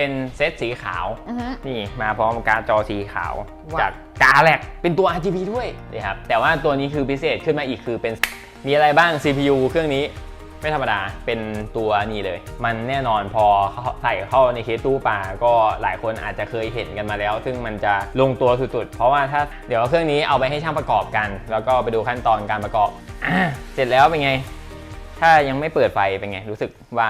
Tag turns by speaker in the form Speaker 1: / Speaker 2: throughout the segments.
Speaker 1: เป็นเซตสีขาว
Speaker 2: อือฮึ
Speaker 1: นี่มาพร้อมการดจอสีขาว
Speaker 2: ว้าว
Speaker 1: จากกาแลกเป็นตัว RGB ด้วยนะครับแต่ว่าตัวนี้คือพิเศษขึ้นมาอีกคือเป็นมีอะไรบ้าง CPU เครื่องนี้ไม่ธรรมดาเป็นตัวนี้เลย มันแน่นอนพอใส่เข้าในเคสตู้ปลาก็หลายคนอาจจะเคยเห็นกันมาแล้ว ซึ่งมันจะลงตัวสุดๆ เพราะว่าถ้าเดี๋ยวเครื่องนี้เอาไปให้ช่างประกอบกัน แล้วก็ไปดูขั้นตอนการประกอบอะเสร็จแล้วเป็นไง ถ้ายังไม่เปิดไฟเป็นไงรู้สึกว่า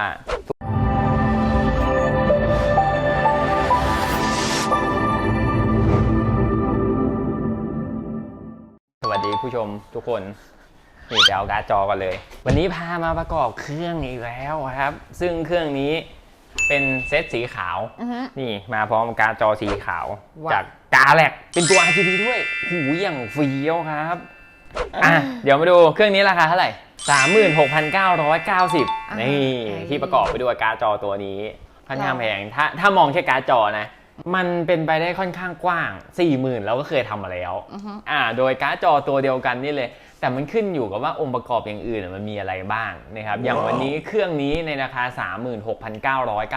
Speaker 1: ผู้ชมทุกคนนี่จะเอาการ์ดจอกันเลย วันนี้พามาประกอบเครื่องอีกแล้วครับ ซึ่งเครื่องนี้เป็นเซตสีขาว
Speaker 2: อือฮึ
Speaker 1: นี่มาพร้อมการ์ดจอสีขาว
Speaker 2: ว้าว
Speaker 1: จากกาแลกเป็นตัว RGB ด้วยหูยอย่างเฟี้ยวครับ อะ เดี๋ยวมาดูเครื่องนี้ราคาเท่าไหร่ 36,990 นี่ ที่ประกอบไปด้วยการ์ดจอตัวนี้ค่อนข้างแพงถ้าถ้ามองแค่การ์ดจอนะ มันเป็นไปได้ค่อนข้างกว้าง 40,000เราก็เคยทำมาแล้ว
Speaker 2: อือฮึ
Speaker 1: อ่า โดยการ์ดจอตัวเดียวกันนี่เลย แต่มันขึ้นอยู่กับว่าองค์ประกอบอย่างอื่นนะมันมีอะไรบ้างนะครับ อย่างวันนี้เครื่องนี้ในราคา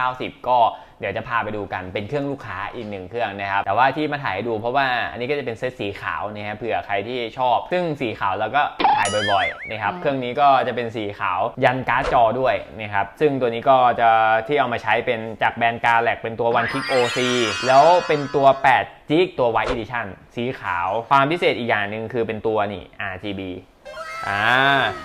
Speaker 1: 36,990 ก็เดี๋ยวจะพาไปดูกันเป็นเครื่องลูกค้าอีกหนึ่งเครื่องนะครับ แต่ว่าที่มาถ่ายให้ดูเพราะว่าอันนี้ก็จะเป็นเซตสีขาวนะครับเผื่อใครที่ชอบ ซึ่งสีขาวแล้วก็ถ่ายบ่อยๆนะครับ
Speaker 2: อืม
Speaker 1: เครื่องนี้ก็จะเป็นสีขาวยันการ์ดจอด้วยนะครับ ซึ่งตัวนี้ก็จะที่เอามาใช้เป็นจากแบรนด์กาแลกเป็นตัว One Click OC แล้วเป็นตัว8 g b ตัว White Edition สีขาว ความพิเศษอีกอย่างหนึ่งคือเป็นตัวนี่ RGB อ่า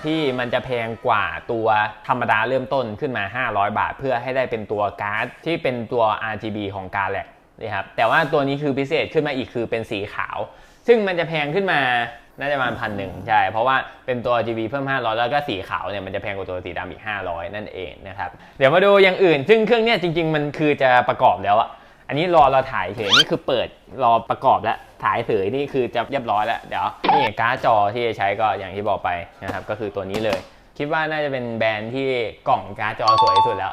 Speaker 1: ที่มันจะแพงกว่าตัวธรรมดาเริ่มต้นขึ้นมา 500 บาท เพื่อให้ได้เป็นตัวการ์ดที่เป็นตัว RGB ของ g a l a x นะครับแต่ว่าตัวนี้คือพิเศษขึ้นมาอีกคือเป็นสีขาว ซึ่งมันจะแพงขึ้นมาน่าจะประมาณพันหนึ่งใช่ เพราะว่าเป็นตัว RGB เพิ่ม 500 แล้วก็สีขาวเนี่ยมันจะแพงกว่าตัวสีดำอีก 500 นั่นเองนะครับเดี๋ยวมาดูอย่างอื่น ซึ่งเครื่องเนี่ยจริง ๆ มันคือจะประกอบแล้วอะ อันนี้รอเราถ่ายเฉยนี่คือเปิดรอประกอบแล้วถ่ายเฉยนี่คือจะเรียบร้อยแล้วเดี๋ยวนี่การ์ดจอที่จะใช้ก็อย่างที่บอกไปนะครับก็คือตัวนี้เลย คิดว่าน่าจะเป็นแบรนด์ที่กล่องการ์ดจอสวยที่สุดแล้ว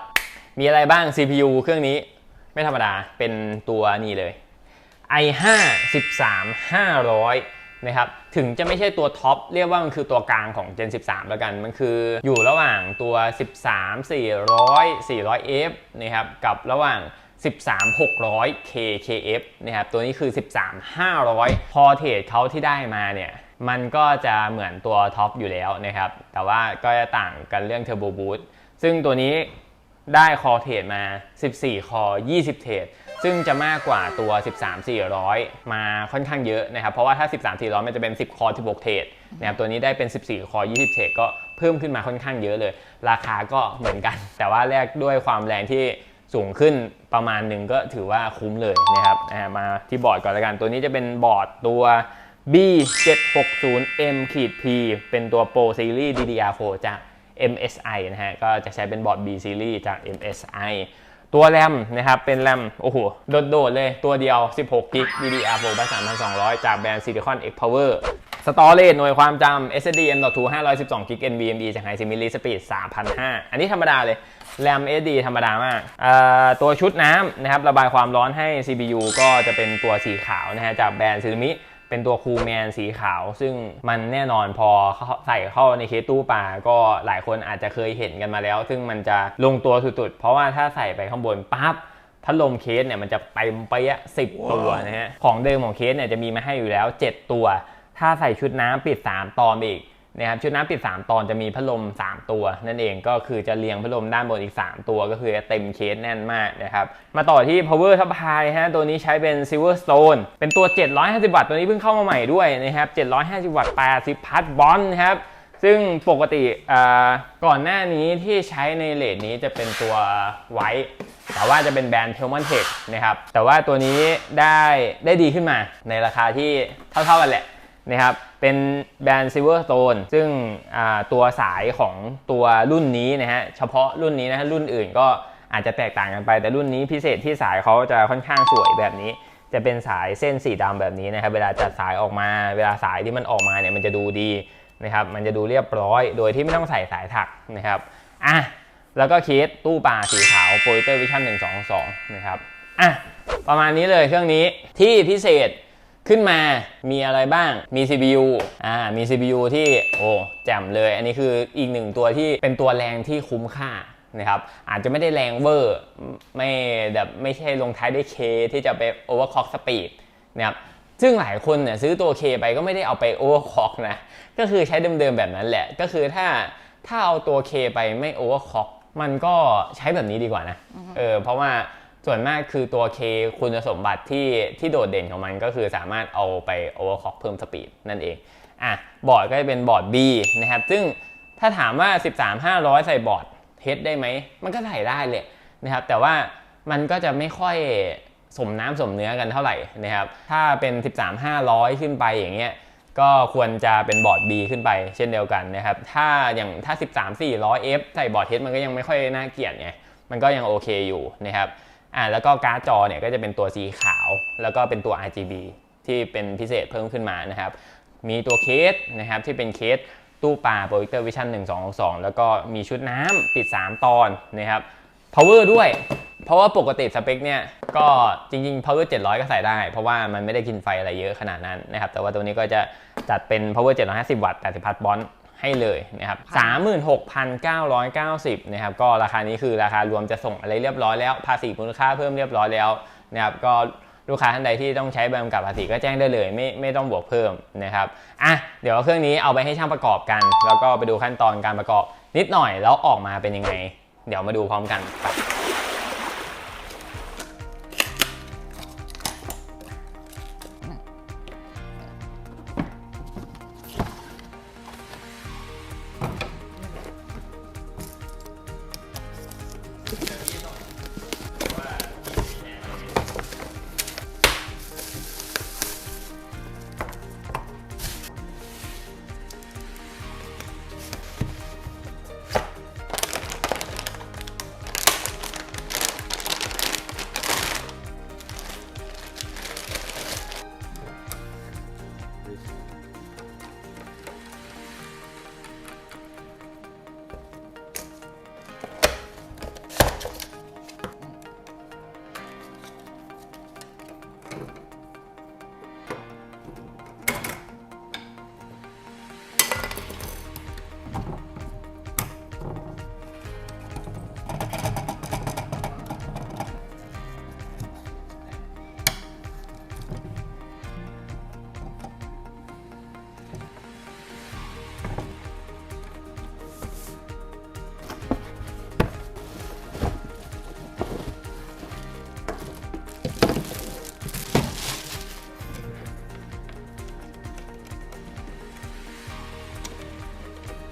Speaker 1: มีอะไรบ้าง CPU เครื่องนี้ไม่ธรรมดาเป็นตัวนี้เลย i5 13 500นะครับถึงจะไม่ใช่ตัวท็อปเรียกว่ามันคือตัวกลางของ Gen 13 แล้วกัน มันคืออยู่ระหว่างตัว 13 400 400F นะครับกับระหว่าง 13 600 KKF นะครับตัวนี้คือ 13 500 พอเทรดเขาที่ได้มาเนี่ยมันก็จะเหมือนตัวท็อปอยู่แล้วนะครับ แต่ว่าก็จะต่างกันเรื่อง Turbo Boost ซึ่งตัวนี้ได้คอเทรดมา 14 คอ 20 เทรด ซึ่งจะมากกว่าตัว 13 400 มาค่อนข้างเยอะนะครับ เพราะว่าถ้า 13 400 มันจะเป็น 10 คอ 16 เทรดนะครับ ตัวนี้ได้เป็น 14 คอ 20 เทรด ก็เพิ่มขึ้นมาค่อนข้างเยอะเลย ราคาก็เหมือนกัน แต่ว่าแลกด้วยความแรงที่ สูงขึ้นประมาณหนึ่งก็ถือว่าคุ้มเลยนะครับมาที่บอร์ดก่อนแล้วกัน ตัวนี้จะเป็นบอร์ดตัว B760M P เป็นตัว Pro Series DDR4 จาก MSI นะฮะ ก็จะใช้เป็นบอร์ด B Series จาก MSI ตัวแรมนะครับ เป็นแรม โอ้โห โดดๆเลยตัวเดียว 16 g b DDR4 3200 จากแบรนด์ Silicon X Power สตอเรจหน่วยความจำ SSD M.2 512 g b NVMe จาก High Similarity Speed 3,500 อันนี้ธรรมดาเลยแรม SD ธรรมดามากตัวชุดน้ำนะครับ ระบายความร้อนให้ CPU ก็จะเป็นตัวสีขาวนะฮะ จากแบรนด์ Sirumi เป็นตัวคูลแมนสีขาว ซึ่งมันแน่นอนพอใส่เข้าในเคสตู้ปลาก็หลายคนอาจจะเคยเห็นกันมาแล้ว ซึ่งมันจะลงตัวสุดๆ เพราะว่าถ้าใส่ไปข้างบนปั๊บพัดลมเคสเนี่ยมันจะเต็มไปอะสิบตัวนะฮะ ของเดิมของเคสเนี่ยจะมีมาให้อยู่แล้ว 7 ตัว ถ้าใส่ชุดน้ำปิด 3 ตอนอีกนะครับชุดน้ำปิด 3 ตอนจะมีพัดลม 3 ตัว นั่นเองก็คือจะเรียงพัดลมด้านบนอีก 3 ตัวก็คือจะเต็มเคสแน่นมากนะครับมาต่อที่ power supply ฮะตัวนี้ใช้เป็น silverstone เป็นตัว 750 วัตต์ตัวนี้เพิ่งเข้ามาใหม่ด้วยนะครับ750 วัตต์80พัทบอลนครับซึ่งปกติอ่าก่อนหน้านี้ที่ใช้ในเลทนี้จะเป็นตัวไวท์แต่ว่าจะเป็นแบรนด์ t e l m a n t e c h นะครับแต่ว่าตัวนี้ได้ได้ดีขึ้นมาในราคาที่เท่าๆกันแหละ นะครับ เป็นแบรนด์ Silverstone ซึ่งตัวสายของตัวรุ่นนี้นะฮะ เฉพาะรุ่นนี้นะฮะ รุ่นอื่นก็อาจจะแตกต่างกันไป แต่รุ่นนี้พิเศษที่สายเขาจะค่อนข้างสวยแบบนี้ จะเป็นสายเส้นสีดำแบบนี้นะครับ เวลาจัดสายออกมา เวลาสายที่มันออกมาเนี่ยมันจะดูดีนะครับ มันจะดูเรียบร้อย โดยที่ไม่ต้องใส่สายถักนะครับ อะ แล้วก็เคสตู้ปลาสีขาว p o l i t e r Vision 122 นะครับ อะ ประมาณนี้เลยเครื่องนี้ที่พิเศษ ขึ้นมามีอะไรบ้าง มี CPU อ่า มี CPU ที่โอ้แจ่มเลย อันนี้คืออีกหนึ่งตัวที่เป็นตัวแรงที่คุ้มค่านะครับ อาจจะไม่ได้แรงเวอร์ ไม่แบบไม่ใช่ลงท้ายด้วย K ที่จะไป overclock speed นะครับ ซึ่งหลายคนเนี่ยซื้อตัว K ไปก็ไม่ได้เอาไป overclock นะ ก็คือใช้เดิมๆแบบนั้นแหละ ก็คือถ้าถ้าเอาตัว K ไปไม่ overclock มันก็ใช้แบบนี้ดีกว่านะ เออ เพราะว่า ส่วนมากคือตัว K คุณสมบัติที่ที่โดดเด่นของมันก็คือสามารถเอาไป overclock เพิ่มสปีดนั่นเองอะบอร์ดก็จะเป็นบอร์ด B นะครับ ซึ่งถ้าถามว่า 13 500 ใส่บอร์ด H ได้ไหม มันก็ใส่ได้เลยนะครับ แต่ว่ามันก็จะไม่ค่อยสมน้ำสมเนื้อกันเท่าไหร่นะครับ ถ้าเป็น 13 500 ขึ้นไปอย่างเงี้ยก็ควรจะเป็นบอร์ด B ขึ้นไปเช่นเดียวกันนะครับ ถ้าอย่างถ้า 13 400 F ใส่บอร์ด H มันก็ยังไม่ค่อยน่าเกลียดไง มันก็ยังโอเคอยู่นะครับ อ่าแล้วก็การ์ดจอเนี่ยก็จะเป็นตัวสีขาว แล้วก็เป็นตัว RGB ที่เป็นพิเศษเพิ่มขึ้นมานะครับ มีตัวเคสนะครับที่เป็นเคสตู้ปลาโปรเจคเตอร์วิชั่น1 2 2แล้วก็มีชุดน้ำติด 3 ตอนนะครับ power ด้วย เพราะว่าปกติสเปคเนี่ยก็จริงๆ power 700 ก็ใส่ได้ เพราะว่ามันไม่ได้กินไฟอะไรเยอะขนาดนั้นนะครับ แต่ว่าตัวนี้ก็จะจัดเป็น power 750 วัตต์80พัทบอล ให้เลยนะครับ36,990นะครับก็ราคานี้คือราคารวมจะส่งอะไรเรียบร้อยแล้ว ภาษีมูลค่าเพิ่มเรียบร้อยแล้วนะครับก็ลูกค้าท่านใดที่ต้องใช้ใบกำกับภาษีก็แจ้งได้เลย ไม่ไม่ต้องบวกเพิ่มนะครับอะเดี๋ยวเครื่องนี้เอาไปให้ช่างประกอบกัน แล้วก็ไปดูขั้นตอนการประกอบนิดหน่อยแล้วออกมาเป็นยังไง เดี๋ยวมาดูพร้อมกันไป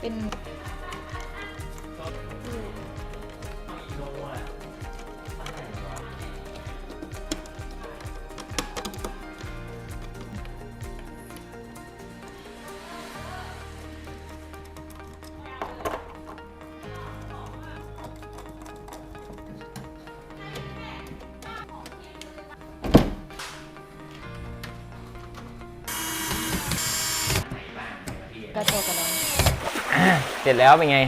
Speaker 2: เป็นกระโจกระดอง
Speaker 1: เสร็จแล้วเป็นไง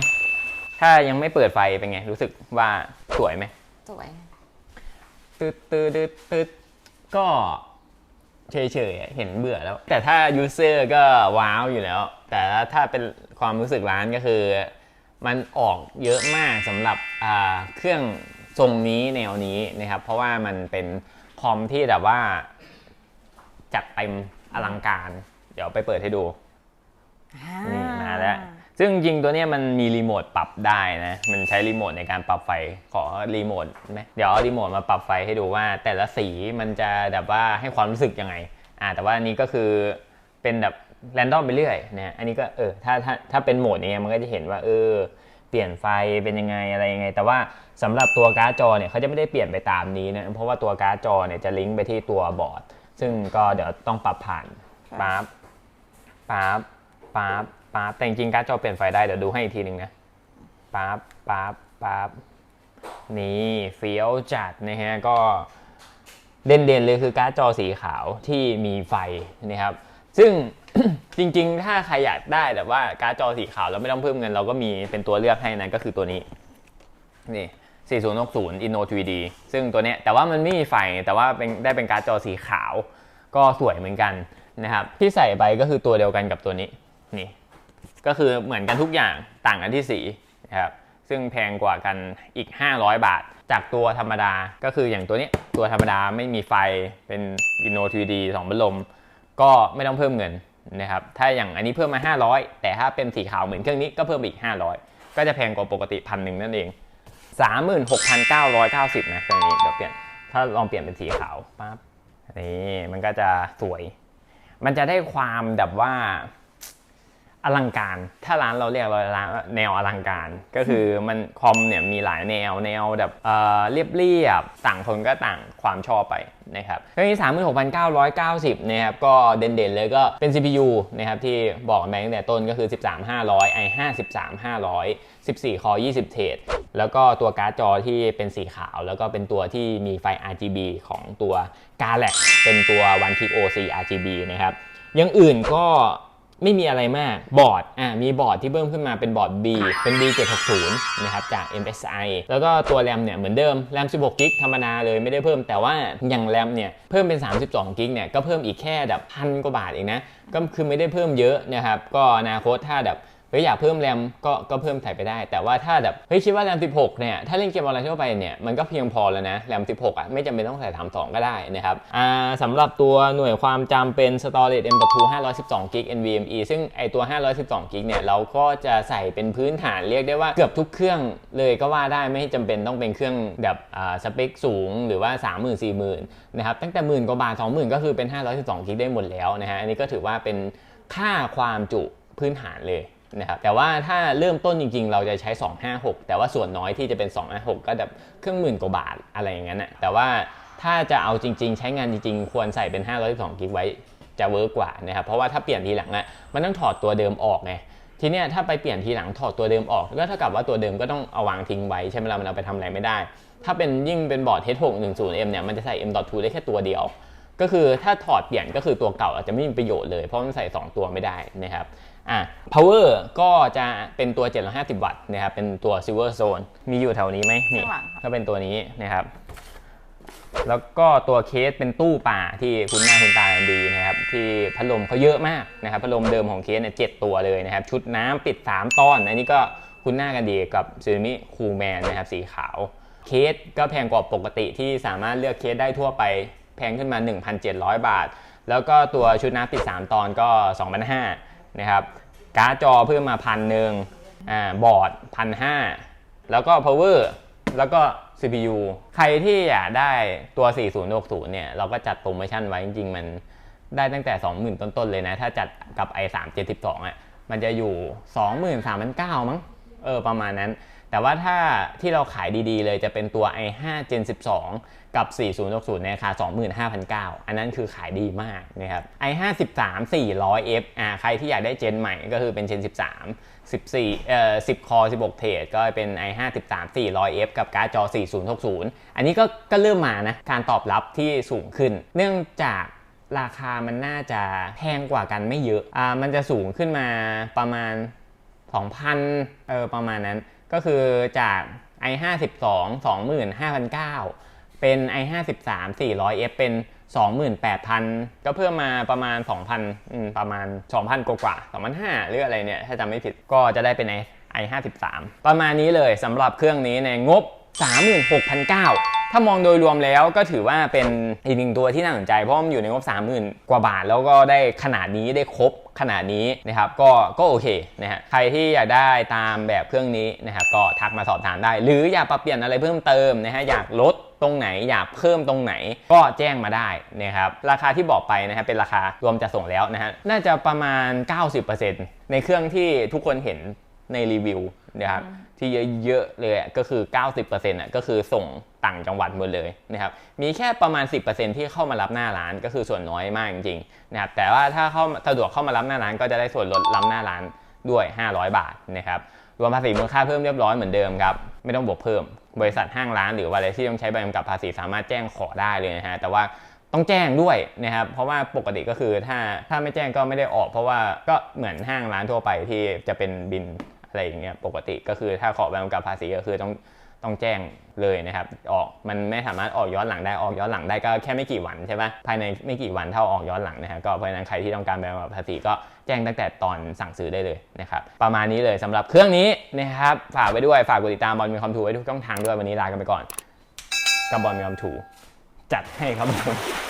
Speaker 1: ถ้ายังไม่เปิดไฟเป็นไง รู้สึกว่าสวยไหม
Speaker 2: สวย
Speaker 1: ตืดตืดตืดตืดก็เฉยๆอะเห็นเบื่อแล้ว แต่ถ้ายูเซอร์ก็ว้าวอยู่แล้ว แต่ถ้าเป็นความรู้สึกร้านก็คือ มันออกเยอะมากสำหรับอ่าเครื่องทรงนี้แนวนี้นะครับ เพราะว่ามันเป็นคอมที่แบบว่า จัดเต็มอลังการ เดี๋ยวไปเปิดให้ดูนี่มาแล้ว ซึ่งจริงตัวนี้มันมีรีโมทปรับได้นะ มันใช้รีโมทในการปรับไฟ ขอรีโมทไหมเดี๋ยวเอารีโมทมาปรับไฟให้ดูว่าแต่ละสีมันจะแบบว่าให้ความรู้สึกยังไง อ่า แต่ว่านี้ก็คือเป็นแบบแรนดอมไปเรื่อยนะอันนี้ก็เออ ถ้าถ้าถ้าเป็นโหมดนี้มันก็จะเห็นว่าเออ เปลี่ยนไฟเป็นยังไงอะไรยังไง แต่ว่าสำหรับตัวการ์ดจอเนี่ยเขาจะไม่ได้เปลี่ยนไปตามนี้นะ เพราะว่าตัวการ์ดจอเนี่ยจะลิงก์ไปที่ตัวบอร์ด ซึ่งก็เดี๋ยวต้องปรับผ่านปั๊บปั๊บปั๊บ ปั๊บแต่จริงการ์ดจอเปลี่ยนไฟได้เดี๋ยวดูให้อีกทีหนึ่งนะปั๊บปั๊บปั๊บนี่เฟี้ยวจัดนะฮะก็เด่นๆเลยคือการ์ดจอสีขาวที่มีไฟนะครับ ซึ่งจริง ๆ ถ้าใครอยากได้แบบว่าการ์ดจอสีขาวแล้วไม่ต้องเพิ่มเงิน เราก็มีเป็นตัวเลือกให้นะก็คือตัวนี้นี่4060 Inno 3D ซึ่งตัวเนี้ยแต่ว่ามันไม่มีไฟแต่ว่าเป็นได้เป็นการ์ดจอสีขาว ก็สวยเหมือนกันนะครับที่ใส่ไปก็คือตัวเดียวกันกับตัวนี้นี่ ก็คือเหมือนกันทุกอย่างต่างกันที่สีนะครับซึ่งแพงกว่ากันอีก 500 บาท จากตัวธรรมดาก็คืออย่างตัวนี้ตัวธรรมดาไม่มีไฟเป็น Inno 3D 2พัดลม ก็ไม่ต้องเพิ่มเงินนะครับถ้าอย่างอันนี้เพิ่มมา 500 แต่ถ้าเป็นสีขาวเหมือนเครื่องนี้ก็เพิ่มอีก 500 ก็จะแพงกว่าปกติพันหนึ่งนั่นเอง 36,990 นะเครื่องนี้เดี๋ยวเปลี่ยนถ้าลองเปลี่ยนเป็นสีขาวปั๊บนี่มันก็จะสวย มันจะได้ความแบบว่า อลังการ ถ้าร้านเราเรียกว่าร้านแนวอลังการ ก็คือมันคอมเนี่ยมีหลายแนวแนวแบบเอ่อเรียบเรียบๆต่างคนก็ต่างความชอบไปนะครับเครื่องนี้36,990นะครับก็เด่นๆเลยก็เป็น CPU นะครับที่บอกกันไปตั้งแต่ต้นก็คือ 13500 i5 13500 14 คอ 20 เทรดแล้วก็ตัวการ์ดจอที่เป็นสีขาว แล้วก็เป็นตัวที่มีไฟ RGB ของตัว g a l a x เป็นตัว One Click OC RGB นะครับอย่างอื่นก็ ไม่มีอะไรมากบอร์ดอ่ามีบอร์ดที่เพิ่มขึ้นมาเป็นบอร์ด B เป็น B 760 นะครับจาก MSI แล้วก็ตัวแรมเนี่ยเหมือนเดิมแรม 16 กิกธรรมดาเลยไม่ได้เพิ่มแต่ว่าอย่างแรมเนี่ยเพิ่มเป็น 32 กิกเนี่ยก็เพิ่มอีกแค่แบบพันกว่าบาทเองนะก็คือไม่ได้เพิ่มเยอะนะครับก็อนาคตถ้าแบบ เฮ้ยอยากเพิ่มแรมก็ก็เพิ่มใส่ไปได้ แต่ว่าถ้าแบบเฮ้ยคิดว่าแรม 16 เนี่ย ถ้าเล่นเกมออนไลน์ทั่วไปเนี่ย มันก็เพียงพอแล้วนะแรม 16 อะ ไม่จำเป็นต้องใส่32 ก็ได้นะครับอ่าสำหรับตัวหน่วยความจำเป็น storage M.2 512 g b NVMe ซึ่งไอตัว 512 g b เนี่ย เราก็จะใส่เป็นพื้นฐานเรียกได้ว่าเกือบทุกเครื่องเลยก็ว่าได้ไม่จำเป็นต้องเป็นเครื่องแบบอ่าสเปคสูงหรือว่า 30,000 40,000นะครับตั้งแต่หมื่นกว่าบาท20,000 ก็คือเป็น 512 g b ได้หมดแล้วนะฮะอันนี้ก็ถือว่าเป็นค่าความจุพื้นฐานเลย นะครับแต่ว่าถ้าเริ่มต้นจริงๆ เราจะใช้ 256 แต่ว่าส่วนน้อยที่จะเป็น 256 ก็แบบเครื่องหมื่นกว่าบาทอะไรอย่างนั้นนะแต่ว่าถ้าจะเอาจริง ๆ ใช้งานจริงๆ ควรใส่เป็น 512 กิกไว้จะเวิร์กกว่านะครับเพราะว่าถ้าเปลี่ยนทีหลังอะมันต้องถอดตัวเดิมออกไงทีเนี้ยถ้าไปเปลี่ยนทีหลังถอดตัวเดิมออก ก็เท่ากับว่าตัวเดิมก็ต้องเอาวางทิ้งไว้ใช่ไหมล่ะมันเอาไปทำอะไรไม่ได้ ถ้าเป็นยิ่งเป็นบอร์ด H610M เนี่ยมันจะใส่ M.2 ได้แค่ตัวเดียว ก็คือถ้าถอดเปลี่ยนก็คือตัวเก่าอาจจะไม่มีประโยชน์เลยเพราะมันใส่ 2 ตัวไม่ได้นะครับ อะ power ก็จะเป็นตัว 750 วัตต์นะครับ เป็นตัว silver zone มีอยู่แถวนี้ไหมนี่
Speaker 2: ข้างหลังค่ะ
Speaker 1: ก็เป็นตัวนี้นะครับ แล้วก็ตัวเคสเป็นตู้ป่าที่คุณหน้าคุณตากันดีนะครับ ที่พัดลมเขาเยอะมากนะครับ พัดลมเดิมของเคสเนี่ยเจ็ดตัวเลยนะครับ ชุดน้ำปิด 3 ตอน อันนี้ก็คุณหน้ากันดีกับซูมิคูแมนนะครับสีขาว เคสก็แพงกว่าปกติที่สามารถเลือกเคสได้ทั่วไปแพงขึ้นมา 1,700 บาท แล้วก็ตัวชุดน้ำปิด 3 ตอนก็ 2,500 นะครับการ์ดจอเพิ่มมาพันหนึ่งอ่าบอร์ดพันห้าแล้วก็ power แล้วก็ CPU ใครที่อยากได้ตัว 4060 เนี่ย เราก็จัดโปรโมชั่นไว้จริง ๆ มันได้ตั้งแต่ 20,000 ต้น ๆ เลยนะ ถ้าจัดกับ i3 72อะมันจะอยู่ 23,900 มั้ง เออ ประมาณนั้น แต่ว่าถ้าที่เราขายดี ๆ เลยจะเป็นตัว i5 Gen 12 กับ 4060 ในราคา 25,900 อันนั้นคือขายดีมากนะครับ i53 400F อ่าใครที่อยากได้เจนใหม่ก็คือเป็น Gen 13 14เอ่อ10 คอ 16 เทรดก็เป็น i53 400F กับการ์ดจอ 4060 อันนี้ก็ก็เริ่มมานะ การตอบรับที่สูงขึ้น เนื่องจากราคามันน่าจะแพงกว่ากันไม่เยอะ อ่า มันจะสูงขึ้นมาประมาณ 2,000 เออ ประมาณนั้น ก็คือจาก i52 25,900 เป็น i53 400F เป็น 28,000 ก็เพิ่มมาประมาณ 2,000อืมประมาณ 2,000 กว่าๆ2,500หรืออะไรเนี่ยถ้าจำไม่ผิดก็จะได้เป็น i i53 ประมาณนี้เลยสำหรับเครื่องนี้ในงบ 36,900 ถ้ามองโดยรวมแล้วก็ถือว่าเป็นอีกหนึ่งตัวที่น่าสนใจ เพราะมันอยู่ในงบ 30,000 กว่าบาท แล้วก็ได้ขนาดนี้ได้ครบขนาดนี้นะครับก็ก็โอเคนะฮะใครที่อยากได้ตามแบบเครื่องนี้นะครับก็ทักมาสอบถามได้ หรืออยากปรับเปลี่ยนอะไรเพิ่มเติมนะฮะอยากลดตรงไหนอยากเพิ่มตรงไหนก็แจ้งมาได้นะครับราคาที่บอกไปนะฮะเป็นราคารวมจัดส่งแล้วนะฮะน่าจะประมาณ 90%ในเครื่องที่ทุกคนเห็น ในรีวิวนะครับที่เยอะๆเลยอะก็คือ 90%อะก็คือส่งต่างจังหวัดหมดเลยนะครับมีแค่ประมาณ 10%ที่เข้ามารับหน้าร้านก็คือส่วนน้อยมากจริงๆนะครับแต่ว่าถ้าเข้าสะดวกเข้ามารับหน้าร้านก็จะได้ส่วนลดรับหน้าร้านด้วย 500 บาทนะครับรวมภาษีมูลค่าเพิ่มเรียบร้อยเหมือนเดิมครับไม่ต้องบวกเพิ่ม บริษัทห้างร้านหรือว่าอะไรที่ต้องใช้ใบกำกับภาษีสามารถแจ้งขอได้เลยนะฮะแต่ว่าต้องแจ้งด้วยนะครับเพราะว่าปกติก็คือถ้าถ้าไม่แจ้งก็ไม่ได้ออก เพราะว่าก็เหมือนห้างร้านทั่วไปที่จะเป็นบิน อะไรอย่างเงี้ยปกติก็คือถ้าขอใบกำกับภาษีก็คือต้องต้องแจ้งเลยนะครับ ออกมันไม่สามารถออกย้อนหลังได้ออกย้อนหลังได้ก็แค่ไม่กี่วันใช่ไหมภายในไม่กี่วันเท่าออกย้อนหลังนะครับก็เพราะฉะนั้นใครที่ต้องการใบกำกับภาษีก็แจ้งตั้งแต่ตอนสั่งซื้อได้เลยนะครับประมาณนี้เลยสำหรับเครื่องนี้นะครับฝากไว้ด้วยฝากกดติดตามบอลมีคอมทูไว้ทุกช่องทางด้วยวันนี้ลากันไปก่อนกับบอลมีคอมทูจัดให้ครับผม